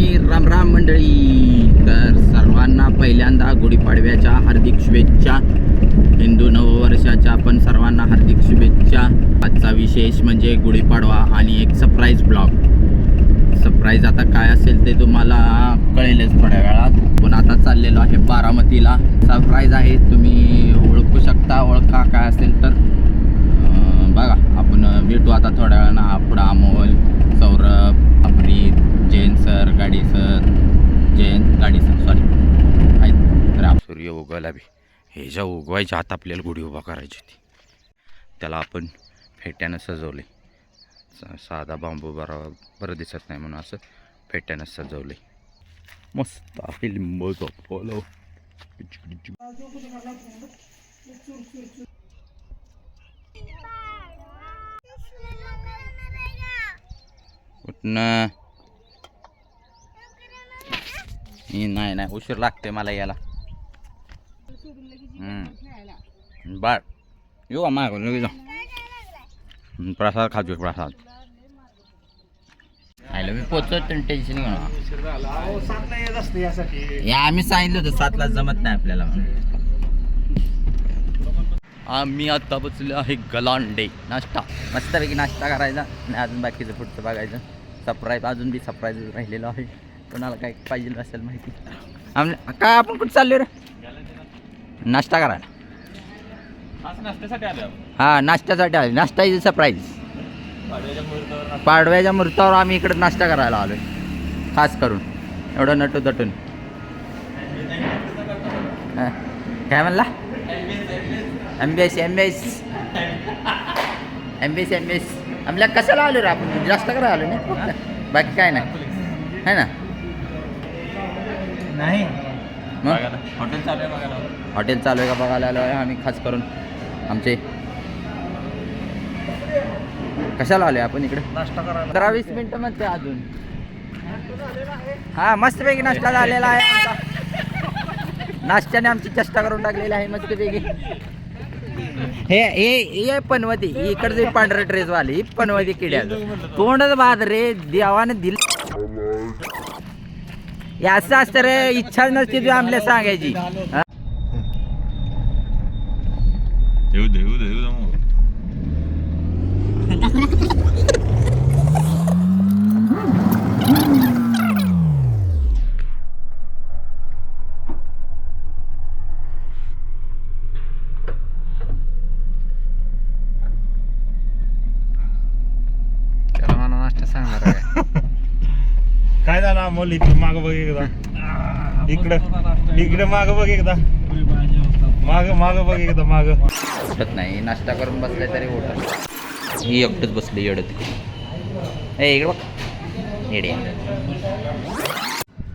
आणि रामराम मंडळी. तर सर्वांना पहिल्यांदा गुढीपाडव्याच्या हार्दिक शुभेच्छा. हिंदू नववर्षाच्या पण सर्वांना हार्दिक शुभेच्छा. आजचा विशेष म्हणजे गुढीपाडवा आणि एक सरप्राईज ब्लॉग सरप्राईज आता काय असेल ते तुम्हाला कळेलच थोड्या वेळात. पण आता चाललेलो आहे बारामतीला. सरप्राईज आहे तुम्ही ओळखू शकता ओळखा काय असेल तर. बघा आपण भेटू आता थोड्या वेळानं. आपडा अमोल सौरभ अप्रीत जैन सर गाडी सर जैन गाडी सर सॉरी आहेत. तर सूर्य उगवला बी. हे ज्या उगवायच्या हात आपल्याला गुढी उभा करायची होती. त्याला आपण फेट्यानं सजवले. साधा बांबू बरा बरं दिसत नाही म्हणून असं फेट्यानं सजवले. मस्त आहे लिंबूचं फॉलो कुठनं ही नाही नाही उशीर लागते मला याला बाळ येऊ का मागून लगेच जाऊ. प्रसाद खाजू प्रसाद. आयला मी पोचत टेन्शन घेऊ या आम्ही सांगितलं होतं सातला जमत नाही आपल्याला आम्ही आता पोचलो आहे गलांडे. नाश्ता. मस्तपैकी नाश्ता करायचा आणि अजून बाकीचं पुढचं बघायचं. सरप्राईज अजून बी सरप्राईज राहिलेलं आहे. कोणाला काय पाहिजे असेल माहिती. काय आपण कुठं चाललो रे? नाश्ता करायला. हा नाश्त्यासाठी आले नाश्ता इज सरप्राईज पाडव्याच्या मुहूर्तावर आम्ही इकडे नाश्ता करायला आलोय. खास करून. एवढं नटू दटून काय म्हणला? M B S M B S M B S M B S आपल्या कशाला आलो रे आपण? नाश्ता करायला आलो नाही बाकी काय नाही. है ना? नाही. मग? हॉटेल चालू आहे बघायला. हॉटेल चालू आहे का बघायला आलो आहे आम्ही खास करून. आमचे. कशाला आलोय आपण इकडे? नाश्ता करायला. पंधरा वीस मिनिटं म्हणते अजून. हा मस्तपैकी नाश्ता झालेला आहे आमचा. नाश्त्याने आमची चेष्टा करून टाकलेली आहे मस्तपैकी. हे हे हे पनवती इकडचे पांढरे ड्रेस वाले ही पनवती किड्याचं. तोंडच बाद रे देवाने दिल हे असं असतं रे इच्छा नसते तुझी आमल्या सांगायची हा? येऊ दे येऊ दे येऊ दे मग त्याला मला नाश्ता सांगणार. काय झालं अमोल एकदा इकडं इकडे माग बघ एकदा. माग माग बघ एकदा माग. उठत नाही नाश्ता करून बसले तरी उठत ही एकटंच बसली येडत. ए इकडे बघ. येडे.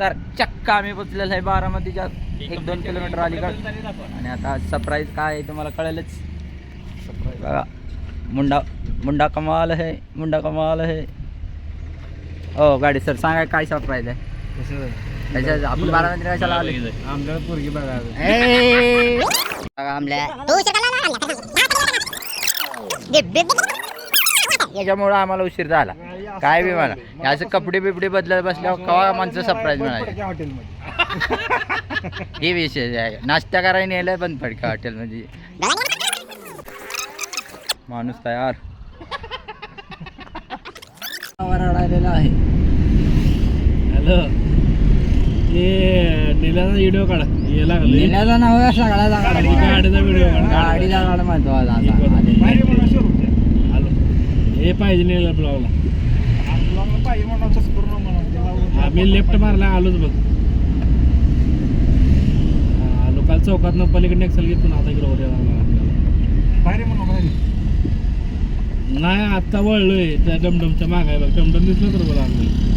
तर चक्क आम्ही पोचलेलो आहे बारामतीच्या एक दोन किलोमीटर अलीकड. आणि आता सरप्राईज काय आहे तुम्हाला कळेलच. बघा. मुंडा मुंडा कमाल आहे मुंडा कमाल आहे. हो गाडी सर सांगा काय सरप्राईज आहे? त्याच्या आपण बारामतीला कशाला आलो. आमच्याकडे पोरगी बघा बघा. आमल्या याच्यामुळं आम्हाला उशीर झाला. काय बी मला हे असं कपडे बिपडे बदलत बसल्यावर कवा माणसं सरप्राईज म्हणायचे. हॉटेलमध्ये. हे विषय आहे. नाश्ता करायला नेलं बंद पडका हॉटेल म्हणजे. माणूस तयार. आहे. हॅलो. हे निलाचा व्हिडिओ काढा. ये लागले. लिहिण्याचा नाव आहे सगळ्याचा. गाडीचा व्हिडिओ काढा. गाडीचा काढ. महत्त्वाचा. हे पाहिजे नेला ब्लॉगला आम्ही लेफ्ट मारला आलोच बघ. हा, आलो काल चौकात पलीकडे एक्सल घेतो आता लागला. नाही आता वळलोय त्या डमडमच्या मागाय बघ. डमडम दिसलं तर बोला आम्ही.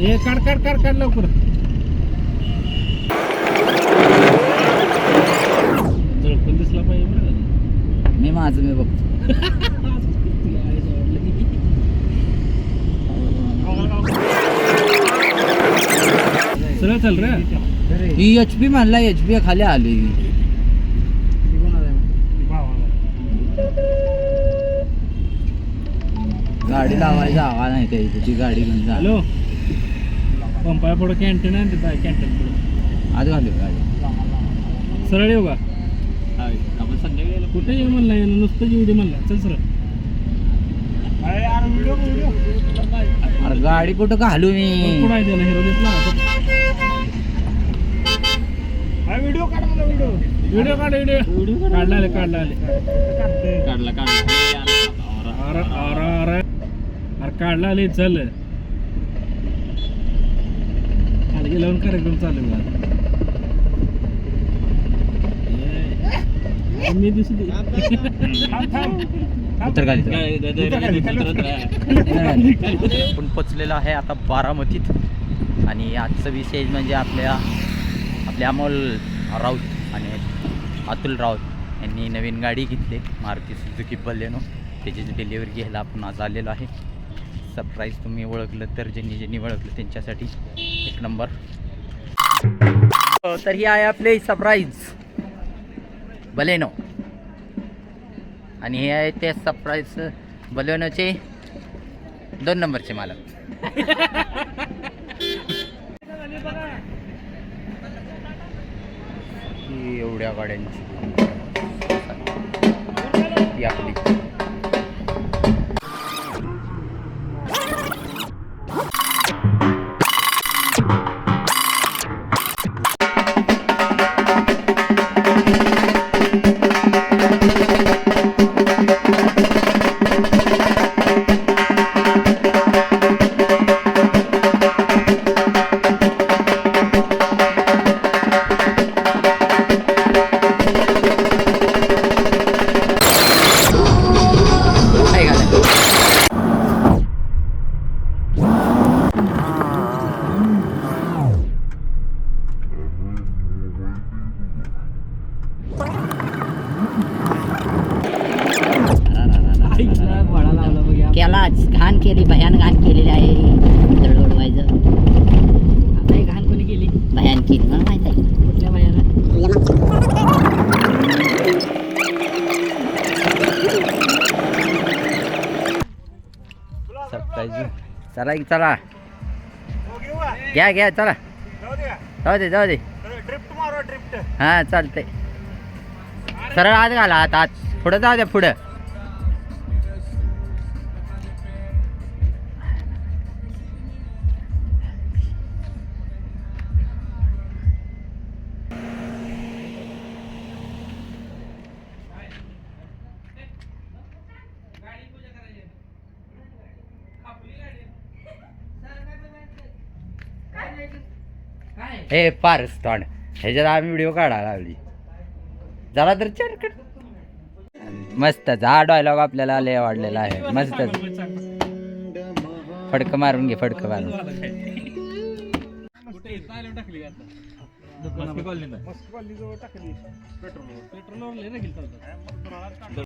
ए काढ काढ काढ काढ लवकर. झळकून दिसला पाहिजे बरं. का? मी माझं मी बघतो. सरळ चल रे. ही एच पी म्हणला एच पी खाली आली. गाडी लावायचा आवाज नाही त्या इथे ती गाडी घेऊन जा. हॅलो. पंपाया पुढं कॅन्टीन आहे तिथं कॅन्टीन पुढं आज घालू गाडी सरळ येऊ का आपण संध्याकाळी कुठे येऊ म्हणला येणं नुसतं येऊ दे म्हणला चल सरळ अरे गाडी कुठं घालू मी पुढं आहे त्याला हिरो दिसला व्हिडिओ काढ व्हिडिओ काढला आले काढला आले काढला काढला अरे अरे अरे अरे काढला आले चल गेल्यावर कार्यक्रम चालू आहे. मी दिसू पोचलेलो आहे आता बारामतीत. आणि आजचा विशेष म्हणजे आपल्या आपले अमोल राऊत आणि अतुल राऊत यांनी नवीन गाडी घेतली. Maruti Suzuki Baleno. त्याची डिलिव्हरी घ्यायला आपण आज आलेलो आहे. सरप्राईज तुम्ही ओळखलं तर ज्यांनी ज्यांनी ओळखलं त्यांच्यासाठी. एक नंबर. तर ही आहे आपले सरप्राईज बलेनो. आणि हे आहे ते सरप्राईज बलेनोचे दोन नंबरचे मालक. एवढ्या गाड्यांची. आपली पाहिजे चला की चला. घ्या घ्या चला. जाऊ दे जाऊ दे. हां चालतंय. सरळ आज घाला आत आत. पुढं जाऊ द्या पुढं. हे पारस तोंड ह्याच्यात आम्ही व्हिडिओ काढायला लावली जरा तर चटकट मस्तच हा डायलॉग आपल्याला लय आवडलेला आहे. मस्तच फडकं मारून घे फडकं मारून.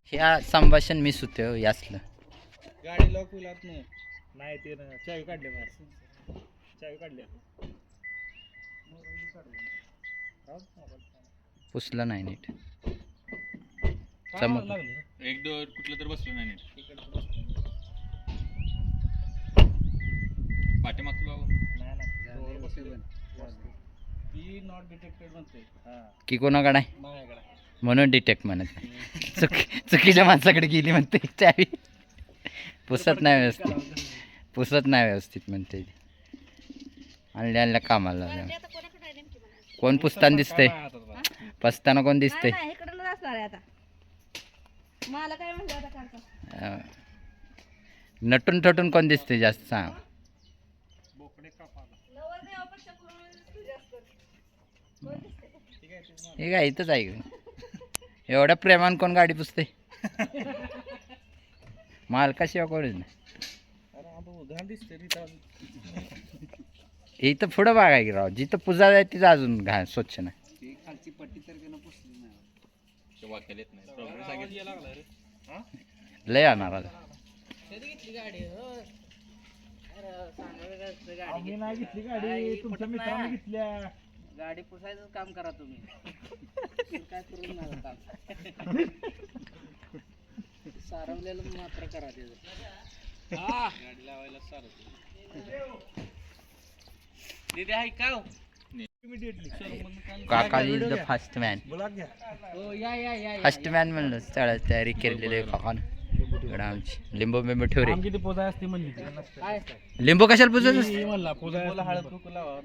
ह्या संभाषण मी सुतो यासल यासलं गाडी लॉक होईल नाही ते चावी काढले चावी काढल्या पुसलं नाही नीट. चमक. एक दोन कुठलं तर बसलं नाही बाबा. नॉट डिटेक्टेड म्हणते हा. की कोणाकडे? म्हणून डिटेक्ट म्हणत चुक चुकीच्या माणसाकडे गेली म्हणते चावी पुसत नाही व्यवस्थित. पुसत नाही व्यवस्थित म्हणते आणल्या कामाला. कोण पुसताना दिसतंय? पसताना कोण दिसतंय? इकडूनच असणार आहे आता. मला काय म्हणलं आता काढता. अं, नटून ठटून कोण दिसतंय जास्त सांग. बोकडे कापाला लवकर देवापेक्षा पूर्ण तू जास्त हे काय इथंच आहे? एवढ्या प्रेमान कोण गाडी पुसते मालकाशिवाय कोणच नाही अरे आता घाण दिसते रे त्या- इथं पुढं बघाय की राव जिथं पूजा आहे तिथं अजून घाण स्वच्छ नाही. ती खालची पट्टी तर त्यानं पुसली नाही. वाक्याला येत नाही. प्रॉब्लेम सांगितलं. लागला रे. हा? लय आणणार आता आम्ही नाही घेतली गाडी. तुमच्या मित्रांनी घेतल्या. गाडी पुसायचं काम करा तुम्ही. काय करून काम सारवलेलं मात्र करा त्याचं गाडी लावायला आहे का काका इज द फर्स्ट मॅन हो या या या फर्स्ट मॅन म्हणलं चढा तयारी केलेली आहे काकानं. इकडं आमची. लिंबू बिंबू ठेव रे. किती पोजा असते म्हणली काय? लिंबू कशाला पुजत म्हणला पोजा हळद कुकू लावा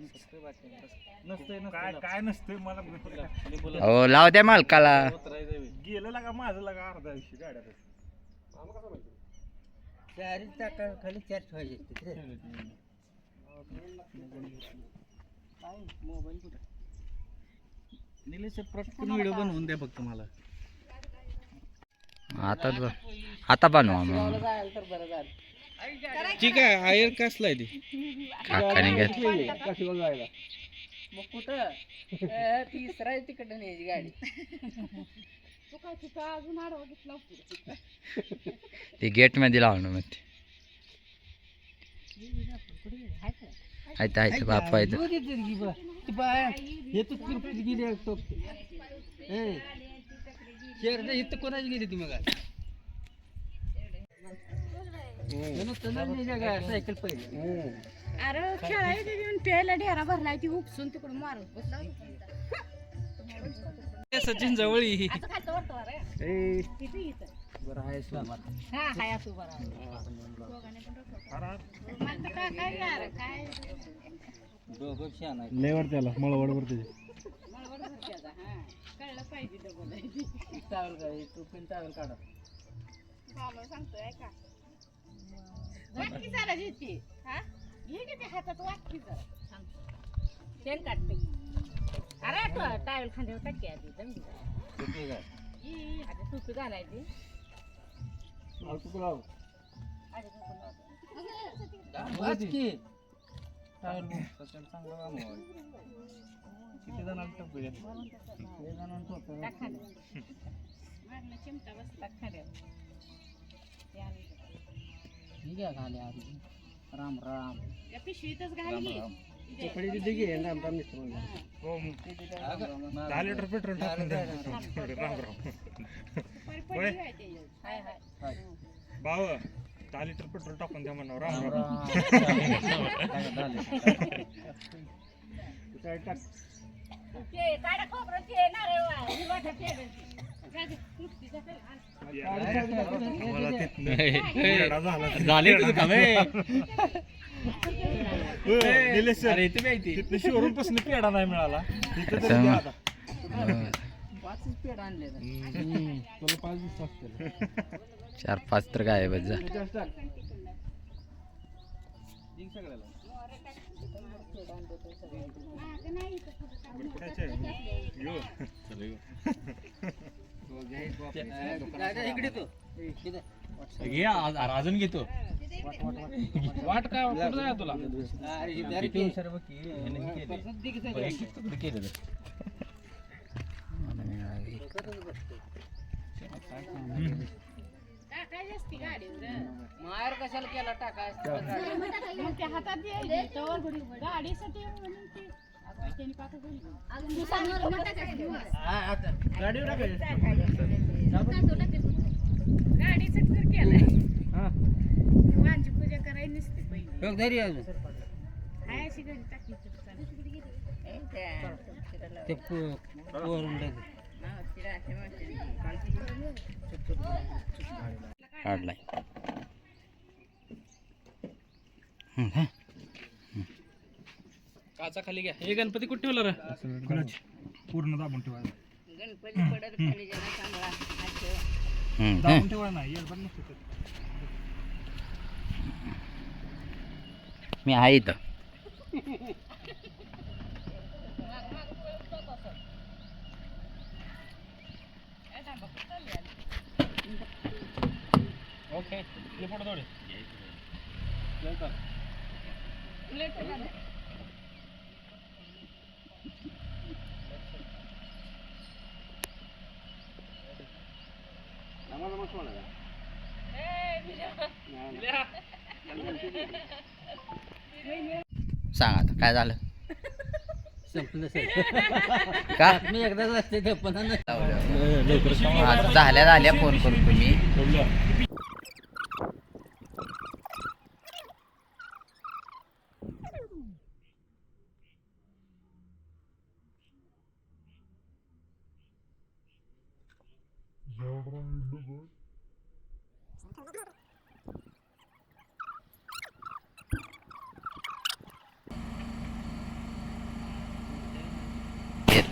नसतंय काय काय नसतंय मला हो लाव द्या मालकाला. गेलं लागा माझं लागा अर्धा दिवशी गाड्या चारी चाकाखाली चार ठेवायचे मोबाईल कुठे निलेश व्हिडिओ बनवून द्या फक्त मला. आता आता बनवा मग. ठीक आहे आयर कसला आहे ती? काकाने घेतलं. मग कुठं? तिसरा तिकडं न्यायची गाडी. ते गेटमध्ये लावणं मग हे गेली असतो शेर इथं कोणाची गेली ती मग सायकल पहिले अरे खेळायला प्यायला ढेरा भरलाय ती उपसून तिकडून मारून बसला सचिन जवळी हा हाय असं बरं तर काय यार काय लेवर त्याला मळवडवर त्याचे मला बरं भरत्याचा, हा कळलं पाहिजे टावेल काढा. बाबा सांगतोय का वाटकी जरा घेते हा? घे की ते हातात वाटकी जरा. सांगतो तेल काढते. अरे तो टावेल खांद्यावर टाकी आधी जमली ई, आता घालायची. किती जणांना टप्पू चिमटा बस टाक खांद्यावर. ते आणि ठीक आहे घाले आधी राम राम. त्या पिशवीतच घाल मित्र हो दहा लिटर पेट्रोल टाकून राम राम. भाव दहा लिटर पेट्रोल टाकून द्या म्हणा राम ही झाला तुझं काम हो, सर तिथनं शोरूमपासून पेढा नाही मिळाला. तिथं. पाचच पेड आणले हम्म, तुला पाच दिवस असतील चार पाच तर काय बस. इकडे तो अजून घेतो. वाट काय कुठं जाय तुला? असती गाडीवर मायर कशाला केला टाकाय मग त्या हातात गाडीसाठी टाकायचं. गाडीसाठी तर केलंय हा. वांची पूजा करायला नसते पहिले काढलाय काचा खाली घ्या. हे गणपती कुठे ठेवला रे? पूर्ण दाबून ठेवायला. गणपती पडत खाली जरा चांगला हात ठेवा. दाबून नाही. मी आहे इथं. ओके हे फोटो थोडे सांग आता काय झालं? संपलं सर. का? मी एकदाच असते ते पण झाल्या झाल्या फोन करू तुम्ही.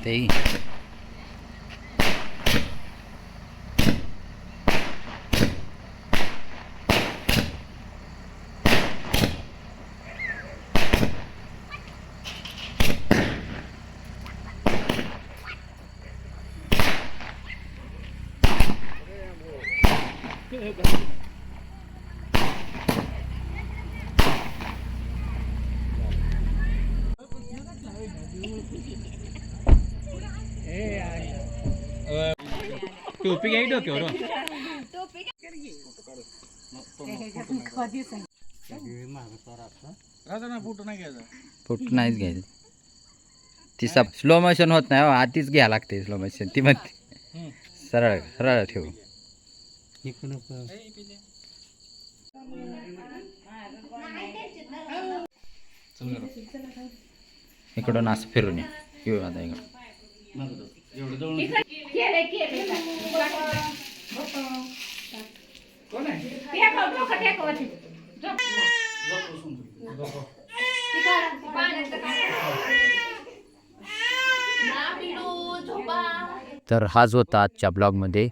tí Thank you. टोपी घ्यायची डोक्यावर. फोटो नाहीच घ्यायचं. ती सब स्लो मोशन होत नाही हो. आधीच घ्या लागते स्लो मोशन ती म्हणते सरळ सरळ ठेवू. इकडून असं फिरून ये. येऊ आता इकडं केले केले टेकव डोकं टेकव ते. झोप. पाण्याचं काय? ना पिलू, झोपा. तर हाच होता आजच्या ब्लॉगमध्ये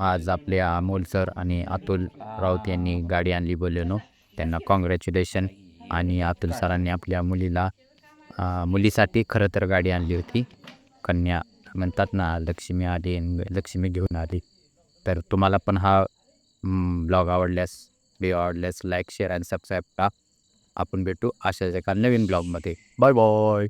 आज आपले अमोल सर आणि अतुल राऊत यांनी गाडी आणली बोलेनो त्यांना कॉंग्रॅच्युलेशन आणि अतुल सरांनी आपल्या मुलीला अं, मुलीसाठी खरं तर गाडी आणली होती कन्या म्हणतात ना लक्ष्मी आली लक्ष्मी घेऊन आली. तर तुम्हाला पण हा ब्लॉग आवडल्यास व्हिडिओ आवडल्यास लाईक शेअर आणि सबस्क्राईब करा. आपण भेटू अशाच एका नवीन ब्लॉगमध्ये. Bye bye.